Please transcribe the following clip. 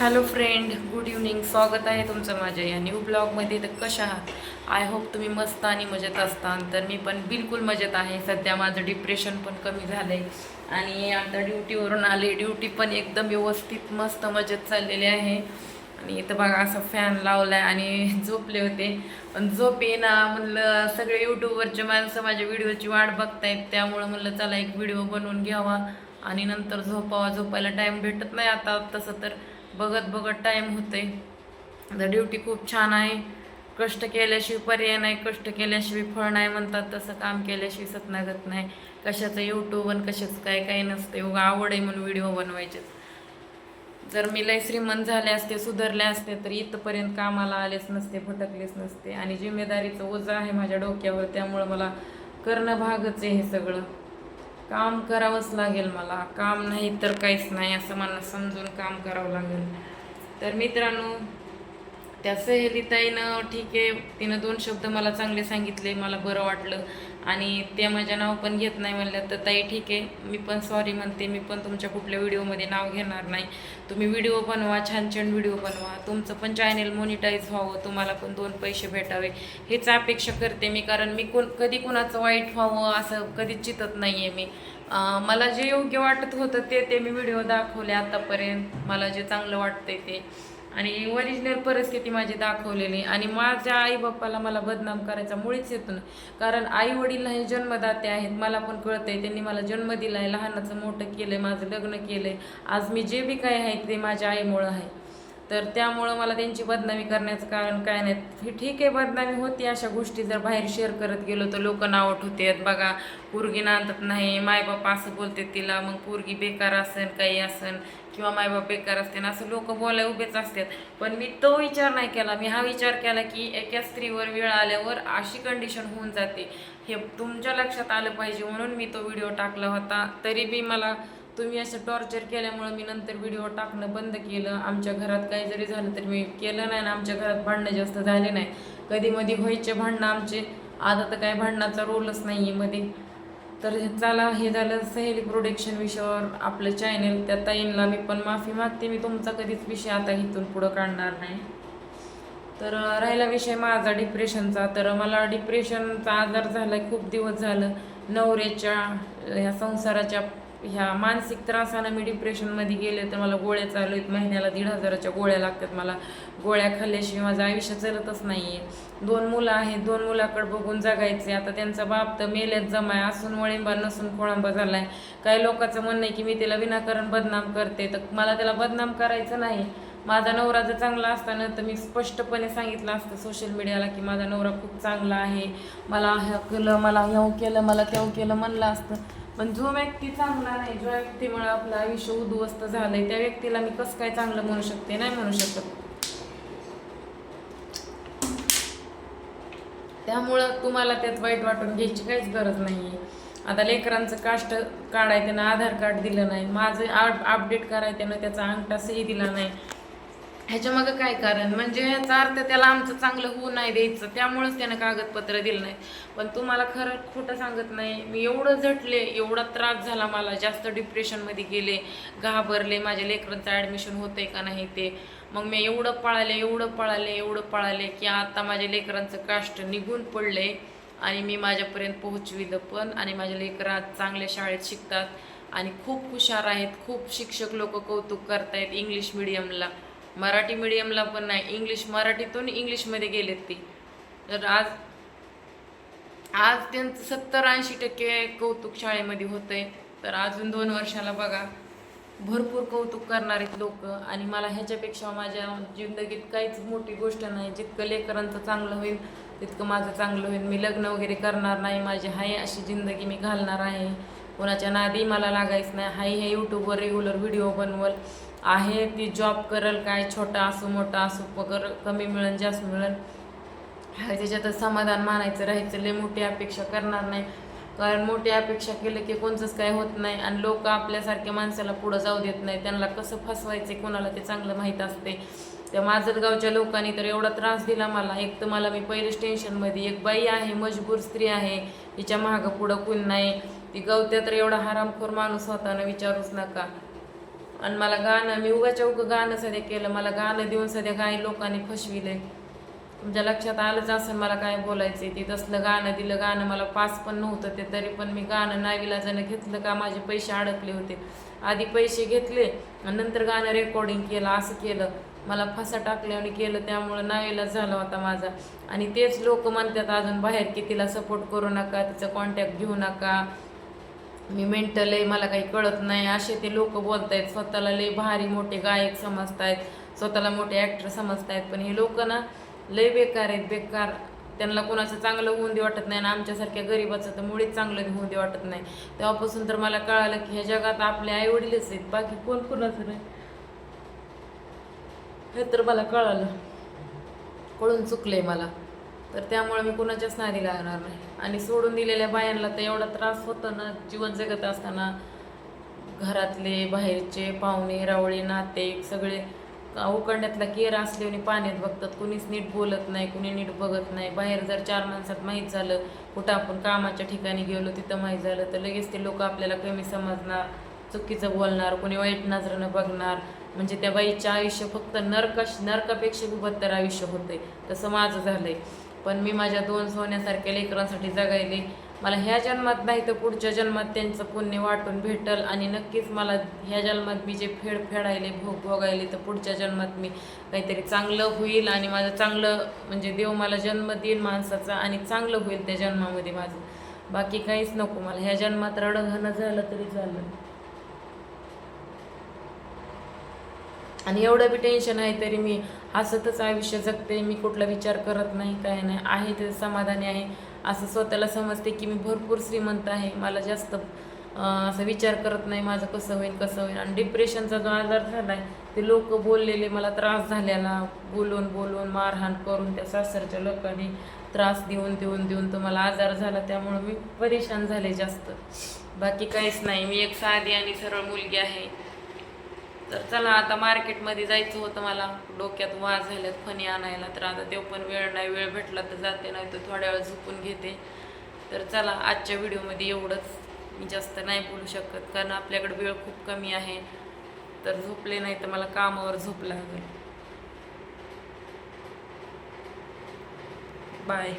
Hello friend good evening स्वागत आहे तुमचं माझ्या या न्यू ब्लॉगमध्ये तर कशा आहात? आय होप तुम्ही मस्त आणि मजेत असताल तर मी पण बिलकुल मजेत आहे. सध्या माझं डिप्रेशन पण कमी झालं आहे आणि आता ड्युटीवरून आले. ड्युटी पण एकदम व्यवस्थित मस्त मजेत चाललेली आहे. आणि इथं बघा असं फॅन लावला आहे आणि झोपले होते. पण झोप येईना म्हणलं सगळे यूट्यूबवरचे माणसं माझ्या व्हिडिओची वाट बघतायत. त्यामुळं म्हणलं चला एक व्हिडिओ बनवून घ्यावा. आणि नंतर झोपावा. झोपायला टाईम भेटत नाही आता. तसं तर बघत बघत टाईम होते तर ड्युटी खूप छान आहे. कष्ट केल्याशिवाय पर्याय नाही कष्ट केल्याशिवाय फळ नाही म्हणतात तसं काम केल्याशिवाय सतनागत नाही. कशाचं यूट्यूब आणि कशाचं काय काही नसते. उगा आवड आहे म्हणून व्हिडिओ बनवायचे. जर मी लय श्रीमंत झाले असते सुधारले असते तर इथपर्यंत कामाला आलेच नसते भटकलेच नसते. आणि जिम्मेदारीचं ओझं आहे माझ्या डोक्यावर त्यामुळं मला करणं भागच आहे हे सगळं. काम करावंच लागेल मला. काम नाही तर काहीच नाही असं मला समजून काम करावं लागेल. तर मित्रांनो त्या सहेलीताईनं ठीक आहे तिनं दोन शब्द मला चांगले सांगितले मला बरं वाटलं. आणि ते माझ्या नाव पण घेत नाही म्हणलं तर ताई ठीक आहे मी पण सॉरी म्हणते मी पण तुमच्या कुठल्या व्हिडिओमध्ये नाव घेणार नाही. तुम्ही व्हिडिओ बनवा छान छान व्हिडिओ बनवा. तुमचं पण चॅनेल मोनिटाईज व्हावं तुम्हाला पण दोन पैसे भेटावे. हेच अपेक्षा करते मी कारण मी कोण कधी कुणाचं वाईट व्हावं असं कधीच चितत नाही आहे मी मला जे योग्य वाटत होतं ते ते मी व्हिडिओ दाखवले आतापर्यंत. मला जे चांगलं वाटतंय ते. आणि ओरिजिनल परिस्थिती माझी दाखवलेली. आणि माझ्या आई बाप्पाला मला बदनाम करायचा मुळीच येतो ना कारण आई वडील हे जन्मदाते आहेत मला पण कळतंय. त्यांनी मला जन्म दिला आहे लहानाचं मोठं केलं आहे माझं लग्न केलं आहे आज मी जे बी काय आहे ते माझ्या आईमुळं आहे. तर त्यामुळं मला त्यांची बदनामी करण्याचं कारण काय नाही. ठीक आहे बदनामी होती अशा गोष्टी जर बाहेर शेअर करत गेलो तर लोक नावट होते बघा पोरगी नांदत नाही मायबाप असं बोलते तिला मग पोरगी बेकार असेल काही असेल किंवा मायबाप बेकार असते असं लोक बोलाय उभेच असतात. पण मी तो विचार नाही केला. मी हा विचार केला की एका स्त्रीवर वेळ आल्यावर अशी कंडिशन होऊन जाते. हे तुमच्या लक्षात आलं पाहिजे म्हणून मी तो व्हिडिओ टाकला होता. तरी बी मला तुम्ही असं टॉर्चर केल्यामुळं मी नंतर व्हिडिओ टाकणं बंद केलं. आमच्या घरात काही जरी झालं तरी मी केलं नाही ना आमच्या घरात भांडणं जास्त झाले नाही. कधी मध्ये व्हायचे भांडणं आमचे. आता तर काय भांडणाचा रोलच नाही आहे मध्ये. तर हे चला हे झालं सहेली प्रोडक्शन विषयावर आपलं चॅनल त्या ताईंना मी पण माफी मागते. मी तुमचा कधीच विषय आता इथून पुढं काढणार नाही. तर राहिला विषय माझा डिप्रेशनचा तर मला डिप्रेशनचा आजार झाला खूप दिवस झालं. नवऱ्याच्या ह्या संसाराच्या ह्या मानसिक त्रासानं मी डिप्रेशनमध्ये गेले तर मला गोळ्या चालू आहेत. महिन्याला दीड हजाराच्या गोळ्या लागतात मला. गोळ्या खाल्ल्याशिवाय माझं आयुष्य चलतच नाही आहे दोन मुलं आहेत दोन मुलाकडे बघून जगायचे आता त्यांचा बाप तर मेल्यात जमाय असून वळिंबा नसून खोळंबा झालाय. काही लोकांचं म्हणणं आहे की मी त्याला विनाकारण बदनाम करते. तर मला त्याला बदनाम करायचं नाही. माझा नवरा जर चांगला असताना तर मी स्पष्टपणे सांगितलं असतं सोशल मीडियाला की माझा नवरा खूप चांगला आहे. मला हे केलं मला ह्यव केलं मला त्याव केलं म्हणलं असतं. पण जो व्यक्ती चांगला नाही ज्या व्यक्तीमुळे आपलं आयुष्य उद्ध्वस्त झालंय त्या व्यक्तीला मी कसं काय चांगलं म्हणू शकते नाही म्हणू शकत. त्यामुळं तुम्हाला त्यात वाईट वाटून घ्यायची काहीच गरज नाही आहे आता लेकरांचं काष्ट काढाय त्यांना आधार कार्ड दिलं नाही माझं अपडेट कराय त्यानं त्याचा अंगठा सही दिला नाही ह्याच्या मागं काय कारण? म्हणजे ह्याचा अर्थ त्याला आमचं चांगलं होऊ नाही द्यायचं. त्यामुळेच त्यानं कागदपत्र दिलं नाही. पण तुम्हाला खरं खोटं सांगत नाही. मी एवढं झटले एवढा त्रास झाला मला. जास्त डिप्रेशनमध्ये गेले घाबरले. माझ्या लेकरांचं ॲडमिशन होतंय का नाही ते? मग मी एवढं पळाले एवढं पळाले एवढं पळाले की आता माझ्या लेकरांचं काष्ट निघून पडले आणि मी माझ्यापर्यंत पोहोचविलं पण आणि माझ्या लेकरं आज चांगल्या शाळेत शिकतात आणि खूप हुशार आहेत. खूप शिक्षक लोक कौतुक करतायत इंग्लिश मिडियमला मराठी मिडियमला पण नाही इंग्लिश मराठीतून इंग्लिशमध्ये गेलेत ती. तर आज आज त्यांचं सत्तर ऐंशी टक्के कौतुक शाळेमध्ये होतंय. तर अजून दोन वर्षाला बघा. भरपूर कौतुक करणारे लोक आणि मला ह्याच्यापेक्षा माझ्या जिंदगीत काहीच मोठी गोष्ट नाही. जितकं लेकरांचं चांगलं होईल तितकं माझं चांगलं होईल. मी लग्न वगैरे करणार नाही. माझी हाय अशी जिंदगी मी घालणार आहे. कोणाच्या नादी मला लागायचं नाही. हाय हे यूट्यूबवर रेग्युलर व्हिडिओ बनवल. आहे ती जॉब करल काय? छोटा असो मोठा असो पगार कमी मिळेल जास्त मिळेल त्याच्यातच समाधान मानायचं राहायचं लय मोठी अपेक्षा करणार नाही. कारण मोठी अपेक्षा केलं की कोणतंच काय होत नाही आणि लोक आपल्यासारख्या माणसाला पुढं जाऊ देत नाही. त्यांना कसं फसवायचं कोणाला ते चांगलं माहीत असते त्या गावच्या लोकांनी तर एवढा त्रास दिला मला. एक तर मला मी पहिलेच टेन्शनमध्ये एक बाई आहे मजबूर स्त्री आहे. हिच्या मागं पुढं कोण नाही. ती गवत्या तर एवढा हरामखोर माणूस होता ना विचारूच नका. आणि मला गाणं मी उगाच्या उगं गाणं सध्या केलं. मला गाणं देऊन सध्या काही लोकांनी फसविले तुमच्या लक्षात आलंच असेल मला काय बोलायचं ते. तसलं गाणं दिलं गाणं मला पास पण नव्हतं ते तरी पण मी गाणं नाविलाजानं घेतलं का माझे पैसे अडकले होते. आधी पैसे घेतले आणि नंतर गाणं रेकॉर्डिंग केलं असं केलं. मला फसा टाकल्याने केलं त्यामुळं नाविलाज झाला होता माझा. आणि तेच लोक म्हणतात अजून बाहेर की तिला सपोर्ट करू नका तिचा कॉन्टॅक्ट घेऊ नका. मी मेंटल आहे मला काही कळत नाही. असे ते लोक बोलत आहेत स्वतःला लय भारी मोठे गायक समजत आहेत स्वतःला मोठे ॲक्टर समजत आहेत पण हे लोक ना लय बेकार आहेत बेकार. त्यांना कोणाचं चांगलं होऊन दे वाटत नाही आणि आमच्यासारख्या गरीबाचं तर मुळीच चांगलं होऊन दे वाटत नाही. तेव्हापासून तर मला कळालं की ह्या जगात आपले आईवडीलच आहेत बाकी कोण कोणाचं नाही. हे तर मला कळालं. कळून चुकलंय मला. तर त्यामुळे मी कुणाच्याच नादी लागणार नाही. आणि सोडून दिलेल्या बायांना तर एवढा त्रास होतो ना जीवन जगत असताना. घरातले बाहेरचे पाहुणे रावळे नाते सगळे उकंड्यातला केर असल्याने पाण्यात बघतात. कुणीच नीट बोलत नाही कुणी नीट बघत नाही. बाहेर जर चार माणसात माहीत झालं कुठं आपण कामाच्या ठिकाणी गेलो तिथं माहीत झालं तर लगेच ते लोक आपल्याला कमी समजणार चुकीचं बोलणार कोणी वाईट नजरेनं बघणार. म्हणजे त्या बाईचं आयुष्य फक्त नरकश नरकापेक्षा उभत्तर आयुष्य होतंय. तसं माझं झालंय. पण मी माझ्या दोन सोन्यासारख्या लेकरांसाठी जगायले. मला ह्या जन्मात नाही तर पुढच्या जन्मात त्यांचं पुण्य वाटून भेटल आणि नक्कीच मला ह्या जन्मात मी जे फेड फेडायले भोग भोगायले तर पुढच्या जन्मात मी काहीतरी चांगलं होईल आणि माझं चांगलं म्हणजे देव मला जन्म देईल माणसाचा आणि चांगलं होईल त्या जन्मामध्ये माझं. बाकी काहीच नको मला. ह्या जन्मात रडघणं झालं तरी झालं आणि एवढं बी टेन्शन आहे तरी मी हसतच आयुष्य जगते मी कुठला विचार करत नाही काय नाही. आहे ते समाधानी आहे. असं स्वतःला समजते की मी भरपूर श्रीमंत आहे. मला जास्त असं विचार करत नाही माझं कसं होईल कसं होईल. आणि डिप्रेशनचा जो आजार झाला आहे ते लोक बोललेले मला त्रास झालेला. बोलून बोलून मारहाण करून त्या सासरच्या लोकांनी त्रास देऊन देऊन देऊन तो मला आजार झाला. त्यामुळं मी परेशान झाले जास्त. बाकी काहीच नाही. मी एक साधी आणि सरळ मुलगी आहे. तर चला आता मार्केटमध्ये जायचं होतं मला. डोक्यात वाज झाल्यात फणी आणायला. तर आता ते पण वेळ नाही वेळ भेटला तर जाते नाही तर थोड्या वेळ झोपून घेते. तर चला आजच्या व्हिडिओमध्ये एवढंच. मी जास्त नाही बोलू शकत कारण आपल्याकडे वेळ खूप कमी आहे. तर झोपले नाही तर मला कामावर झोप लागेल. बाय.